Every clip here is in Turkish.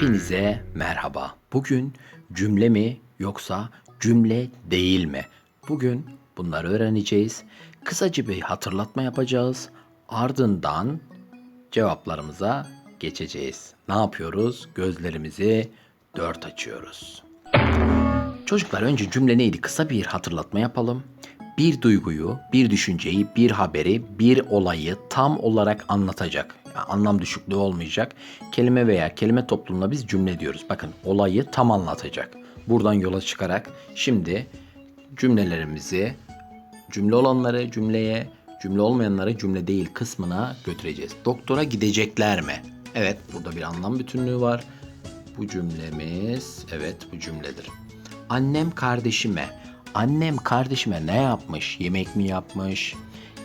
Hepinize merhaba. Bugün cümle mi yoksa cümle değil mi? Bugün bunları öğreneceğiz. Kısaca bir hatırlatma yapacağız. Ardından cevaplarımıza geçeceğiz. Ne yapıyoruz? Gözlerimizi dört açıyoruz. Çocuklar önce cümle neydi? Kısa bir hatırlatma yapalım. Bir duyguyu, bir düşünceyi, bir haberi, bir olayı tam olarak anlatacak. Yani anlam düşüklüğü olmayacak. Kelime veya kelime topluluğuna biz cümle diyoruz. Bakın olayı tam anlatacak. Buradan yola çıkarak şimdi cümlelerimizi cümle olanları cümleye, cümle olmayanları cümle değil kısmına götüreceğiz. Doktora gidecekler mi? Evet, burada bir anlam bütünlüğü var. Bu cümlemiz, evet bu cümledir. Annem kardeşime, annem kardeşime ne yapmış? Yemek mi yapmış?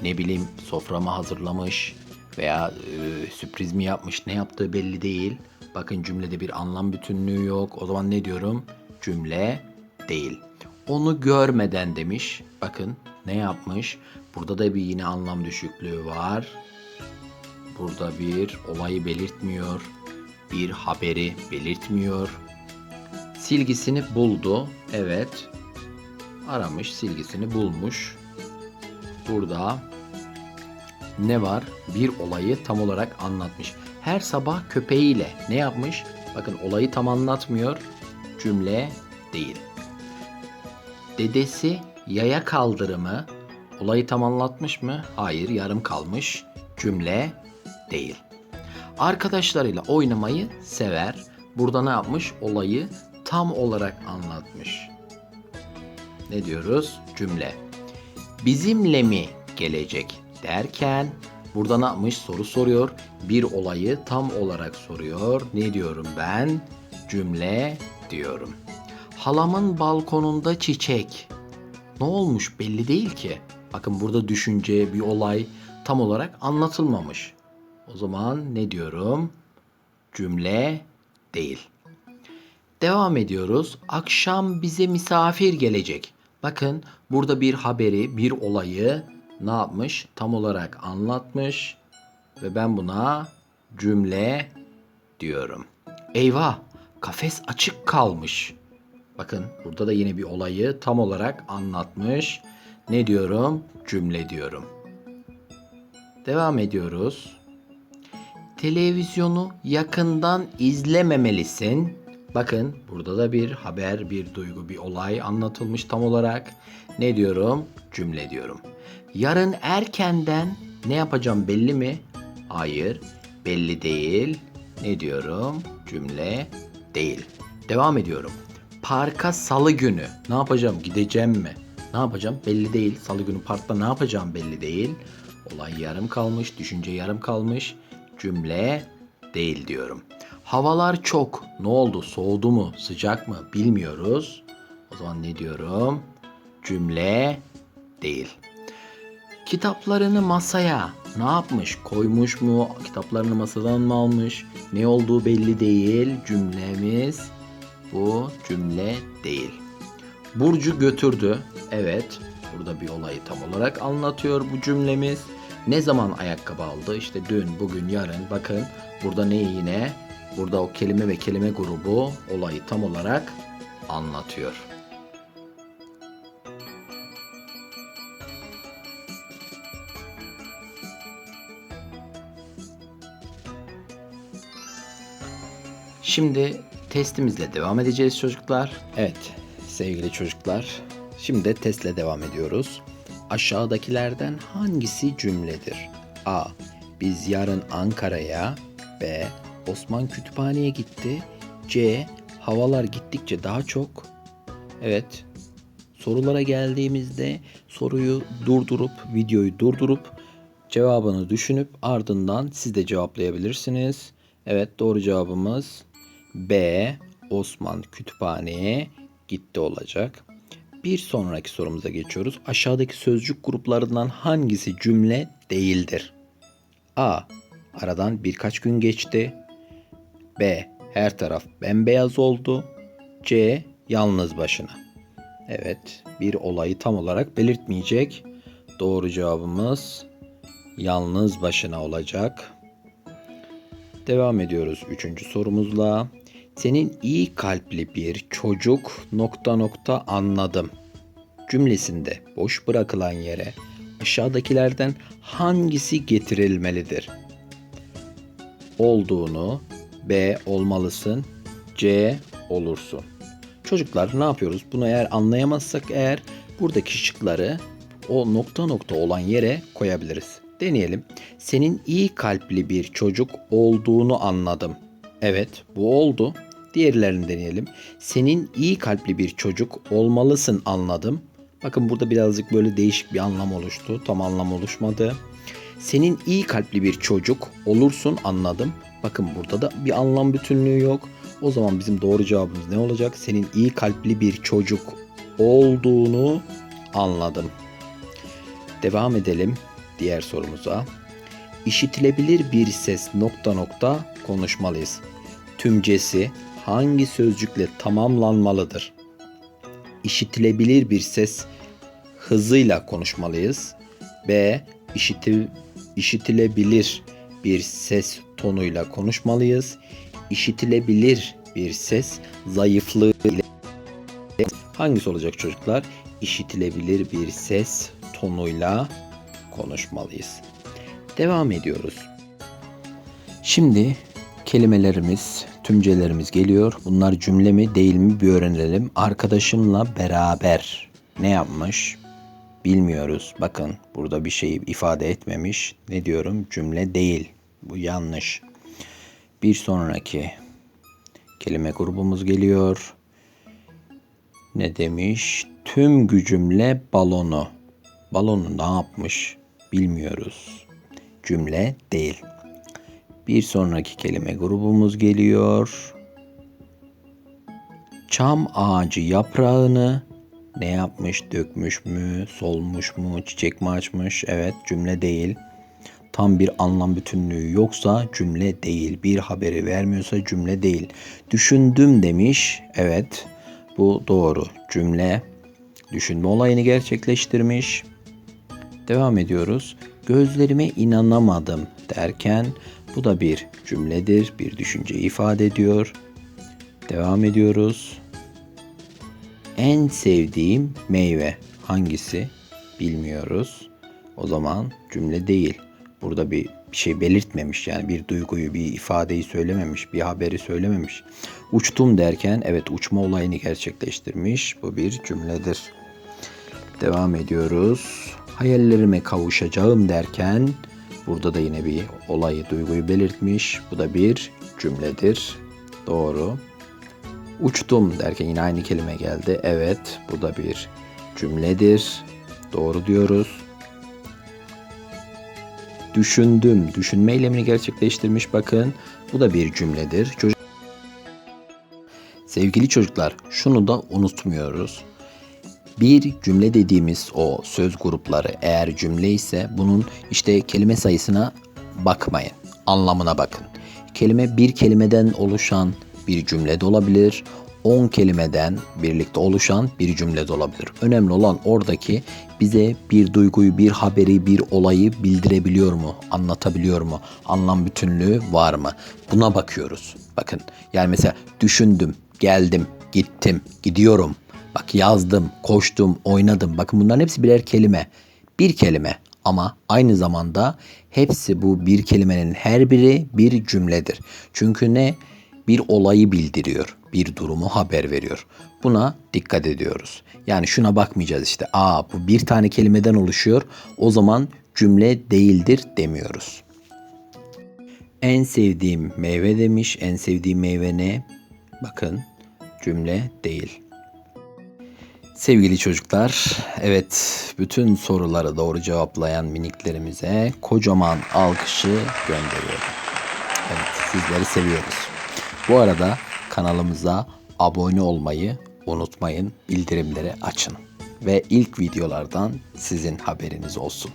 Ne bileyim sofra mı hazırlamış? Veya e, sürpriz mi yapmış? Ne yaptığı belli değil. Bakın cümlede bir anlam bütünlüğü yok. O zaman ne diyorum? Cümle değil. Onu görmeden demiş. Bakın ne yapmış? Burada da bir yine anlam düşüklüğü var. Burada bir olayı belirtmiyor. Bir haberi belirtmiyor. Silgisini buldu. Evet. Aramış, silgisini bulmuş. Burada ne var? Bir olayı tam olarak anlatmış. Her sabah köpeğiyle ne yapmış? Bakın olayı tam anlatmıyor. Cümle değil. Dedesi yaya kaldırımı olayı tam anlatmış mı? Hayır, yarım kalmış. Cümle değil. Arkadaşlarıyla oynamayı sever. Burada ne yapmış? Olayı tam olarak anlatmış. Ne diyoruz? Cümle. Bizimle mi gelecek derken burada ne yapmış? Soru soruyor. Bir olayı tam olarak soruyor. Ne diyorum ben? Cümle diyorum. Halamın balkonunda çiçek. Ne olmuş belli değil ki. Bakın burada düşünce, bir olay tam olarak anlatılmamış. O zaman ne diyorum? Cümle değil. Devam ediyoruz. Akşam bize misafir gelecek. Bakın burada bir haberi, bir olayı ne yapmış? Tam olarak anlatmış ve ben buna cümle diyorum. Eyvah, kafes açık kalmış. Bakın burada da yine bir olayı tam olarak anlatmış. Ne diyorum? Cümle diyorum. Devam ediyoruz. Televizyonu yakından izlememelisin. Bakın burada da bir haber, bir duygu, bir olay anlatılmış tam olarak. Ne diyorum? Cümle diyorum. Yarın erkenden ne yapacağım belli mi? Hayır, belli değil. Ne diyorum? Cümle değil. Devam ediyorum. Parka salı günü ne yapacağım? Gideceğim mi? Ne yapacağım? Belli değil. Salı günü parkta ne yapacağım belli değil. Olay yarım kalmış, düşünce yarım kalmış. Cümle değil diyorum. Havalar çok. Ne oldu? Soğudu mu? Sıcak mı? Bilmiyoruz. O zaman ne diyorum? Cümle değil. Kitaplarını masaya ne yapmış? Koymuş mu? Kitaplarını masadan mı almış? Ne olduğu belli değil. Cümlemiz bu cümle değil. Burcu götürdü. Evet. Burada bir olayı tam olarak anlatıyor bu cümlemiz. Ne zaman ayakkabı aldı? İşte dün, bugün, yarın. Bakın burada ne yine? Burada o kelime ve kelime grubu olayı tam olarak anlatıyor. Şimdi testimizle devam edeceğiz çocuklar. Evet sevgili çocuklar. Şimdi testle devam ediyoruz. Aşağıdakilerden hangisi cümledir? A. Biz yarın Ankara'ya. B. Osman kütüphaneye gitti. C. Havalar gittikçe daha çok. Evet. Sorulara geldiğimizde soruyu durdurup, videoyu durdurup cevabını düşünüp ardından siz de cevaplayabilirsiniz. Evet doğru cevabımız B. Osman kütüphaneye gitti olacak. Bir sonraki sorumuza geçiyoruz. Aşağıdaki sözcük gruplarından hangisi cümle değildir? A. Aradan birkaç gün geçti. B. Her taraf bembeyaz oldu. C. Yalnız başına. Evet, bir olayı tam olarak belirtmeyecek. Doğru cevabımız yalnız başına olacak. Devam ediyoruz üçüncü sorumuzla. Senin iyi kalpli bir çocuk nokta nokta anladım. Cümlesinde boş bırakılan yere aşağıdakilerden hangisi getirilmelidir? Olduğunu B olmalısın, C olursun. Çocuklar ne yapıyoruz? Bunu eğer anlayamazsak eğer buradaki şıkları o nokta nokta olan yere koyabiliriz. Deneyelim. Senin iyi kalpli bir çocuk olduğunu anladım. Evet, bu oldu. Diğerlerini deneyelim. Senin iyi kalpli bir çocuk olmalısın anladım. Bakın burada birazcık böyle değişik bir anlam oluştu. Tam anlam oluşmadı. Senin iyi kalpli bir çocuk olursun anladım. Bakın burada da bir anlam bütünlüğü yok. O zaman bizim doğru cevabımız ne olacak? Senin iyi kalpli bir çocuk olduğunu anladım. Devam edelim diğer sorumuza. İşitilebilir bir ses nokta nokta konuşmalıyız. Tümcesi hangi sözcükle tamamlanmalıdır? İşitilebilir bir ses hızıyla konuşmalıyız. B. İşiti, işitilebilir bir ses tonuyla konuşmalıyız. İşitilebilir bir ses zayıflığı ile hangisi olacak çocuklar? İşitilebilir bir ses tonuyla konuşmalıyız. Devam ediyoruz. Şimdi kelimelerimiz, tümcelerimiz geliyor. Bunlar cümle mi değil mi bir öğrenelim. Arkadaşımla beraber ne yapmış? Bilmiyoruz. Bakın burada bir şey ifade etmemiş. Ne diyorum? Cümle değil. Bu yanlış. Bir sonraki kelime grubumuz geliyor. Ne demiş? Tüm gücümle balonu. Balonu ne yapmış? Bilmiyoruz. Cümle değil. Bir sonraki kelime grubumuz geliyor. Çam ağacı yaprağını ne yapmış? Dökmüş mü? Solmuş mu? Çiçek mi açmış? Evet, cümle değil. Tam bir anlam bütünlüğü yoksa cümle değil. Bir haberi vermiyorsa cümle değil. Düşündüm demiş. Evet, bu doğru. Cümle düşünme olayını gerçekleştirmiş. Devam ediyoruz. Gözlerime inanamadım derken bu da bir cümledir. Bir düşünce ifade ediyor. Devam ediyoruz. En sevdiğim meyve hangisi? Bilmiyoruz. O zaman cümle değil. Burada bir şey belirtmemiş yani bir duyguyu, bir ifadeyi söylememiş, bir haberi söylememiş. Uçtum derken evet uçma olayını gerçekleştirmiş. Bu bir cümledir. Devam ediyoruz. Hayallerime kavuşacağım derken burada da yine bir olayı, duyguyu belirtmiş. Bu da bir cümledir. Doğru. Uçtum derken yine aynı kelime geldi. Evet, bu da bir cümledir. Doğru diyoruz. Düşündüm, düşünme eylemini gerçekleştirmiş bakın. Bu da bir cümledir. Çocuk Sevgili çocuklar, şunu da unutmuyoruz. Bir cümle dediğimiz o söz grupları eğer cümle ise bunun işte kelime sayısına bakmayın. Anlamına bakın. Kelime bir kelimeden oluşan bir cümle de olabilir. 10 kelimeden birlikte oluşan bir cümle de olabilir. Önemli olan oradaki bize bir duyguyu, bir haberi, bir olayı bildirebiliyor mu? Anlatabiliyor mu? Anlam bütünlüğü var mı? Buna bakıyoruz. Bakın yani mesela düşündüm, geldim, gittim, gidiyorum. Bak yazdım, koştum, oynadım. Bakın bunların hepsi birer kelime. Bir kelime ama aynı zamanda hepsi bu bir kelimenin her biri bir cümledir. Çünkü ne? Bir olayı bildiriyor, bir durumu haber veriyor. Buna dikkat ediyoruz. Yani şuna bakmayacağız işte. Aa bu bir tane kelimeden oluşuyor. O zaman cümle değildir demiyoruz. En sevdiğim meyve demiş. En sevdiğim meyve ne? Bakın cümle değil. Sevgili çocuklar, evet bütün soruları doğru cevaplayan miniklerimize kocaman alkışı gönderiyorum. Evet, sizleri seviyoruz. Bu arada kanalımıza abone olmayı unutmayın, bildirimleri açın ve ilk videolardan sizin haberiniz olsun.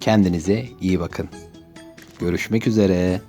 Kendinize iyi bakın. Görüşmek üzere.